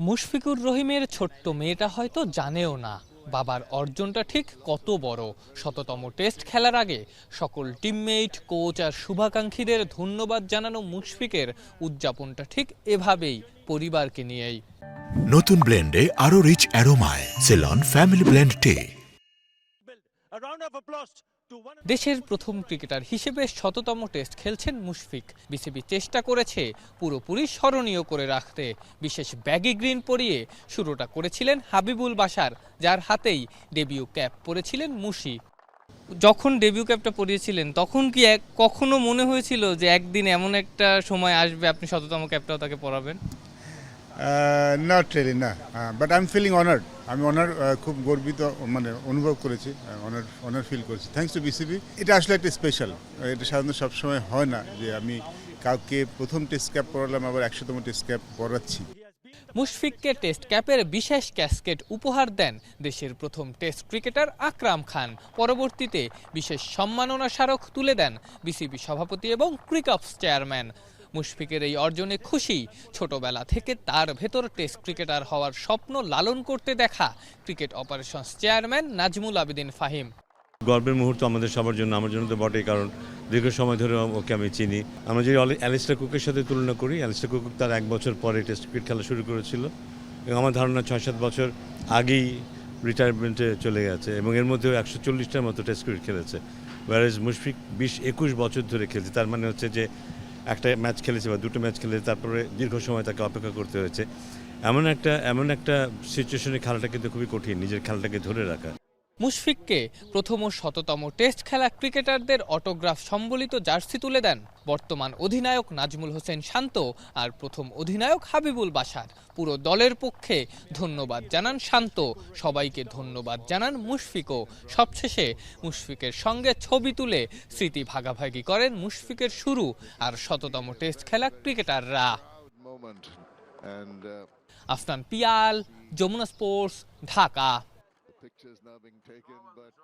মুশফিকুর রহিমের ছোট্ট মেয়েটা হয়তো জানেও না। বাবার অর্জনটা ঠিক কত বড়। শততম টেস্ট খেলার আগে সকল টিমমেট কোচ আর শুভাকাঙ্ক্ষীদের ধন্যবাদ জানানো মুশফিকের উদযাপনটা ঠিক এভাবেই পরিবারকে নিয়েই। নতুন ব্লেন্ডে আরও রিচ অ্যারোমায় সেলন ফ্যামিলি ব্লেন্ড টে দেশের প্রথম ক্রিকেটার হিসেবে শততম টেস্ট খেলছেন মুশফিক। বিসিবি চেষ্টা করেছে পুরোপুরি স্মরণীয় করে রাখতে। বিশেষ ব্যাগি গ্রিন পরিয়ে শুরুটা করেছিলেন হাবিবুল বাসার যার হাতেই ডেবিউ ক্যাপ পরেছিলেন মুশি। যখন ডেবিউ ক্যাপটা পরিয়েছিলেন, তখন কি এক কখনো মনে হয়েছিল যে একদিন এমন একটা সময় আসবে, আপনি শততম ক্যাপটাও তাকে পরাবেন? নট রিয়েলি না but I am feeling honoured আমি অনার খুব গর্বিত মানে অনুভব করেছি অনার অনার ফিল করেছি। থ্যাংকস টু বিসিবি এটা আসলে একটা স্পেশাল এটা সাধারণত সবসময় হয় না যে আমি কাউকে প্রথম টেস্ট ক্যাপ পড়ালাম আবার একশোতম টেস্ট ক্যাপ পড়াচ্ছি মুশফিককে টেস্ট ক্যাপের বিশেষ ক্যাসকেট উপহার দেন দেশের প্রথম টেস্ট ক্রিকেটার আকরাম খান। পরবর্তীতে বিশেষ সম্মাননা স্মারক তুলে দেন বিসিবি সভাপতি এবং ক্রিকপস চেয়ারম্যান মুশফিকের এই অর্জনে খুশি। ছোটবেলা থেকে তার ভেতর টেস্ট ক্রিকেটার হওয়ার স্বপ্ন লালন করতে দেখা cricket operations chairman Nazmul Abedin Fahim. গর্বের মুহূর্ত আমাদের সবার জন্য, আমার জন্য তো বটেই, কারণ দীর্ঘ সময় ধরে ওকে আমি চিনি। আমরা যদি অ্যালিস্টার কুকের সাথে তুলনা করি, অ্যালিস্টার কুক তার এক বছর পরে টেস্ট ক্রিকেট খেলা শুরু করেছিল এবং আমার ধারণা ছয় সাত বছর আগেই রিটায়ারমেন্টে চলে গেছে এবং এর মধ্যেও একশো চল্লিশটার মতো টেস্ট ক্রিকেট খেলেছে। ওয়ারেজ মুশফিক বিশ একুশ বছর ধরে খেলছে, তার মানে হচ্ছে যে একটা ম্যাচ খেলেছে বা দুটো ম্যাচ খেলেছে, তারপরে দীর্ঘ সময় তাকে অপেক্ষা করতে হয়েছে। এমন একটা এমন একটা সিচুয়েশনে খেলাটা কিন্তু খুবই কঠিন, নিজের খেলাটাকে ধরে রাখা। মুশফিককে প্রথম ও শততম টেস্ট খেলা ক্রিকেটারদের অটোগ্রাফ সম্বলিত জার্সি তুলে দেন বর্তমান অধিনায়ক নাজমুল হোসেন শান্ত আর প্রথম অধিনায়ক হাবিবুল বাসার পুরো দলের পক্ষে ধন্যবাদ জানান শান্ত। সবাইকে ধন্যবাদ জানান মুশফিকও। সবশেষে মুশফিকের সঙ্গে ছবি তুলে স্মৃতি ভাগাভাগি করেন মুশফিকের শুরু আর শততম টেস্ট খেলা ক্রিকেটাররা। Uh, Afnan Piyal Jamuna sports Dhaka. is now being taken, but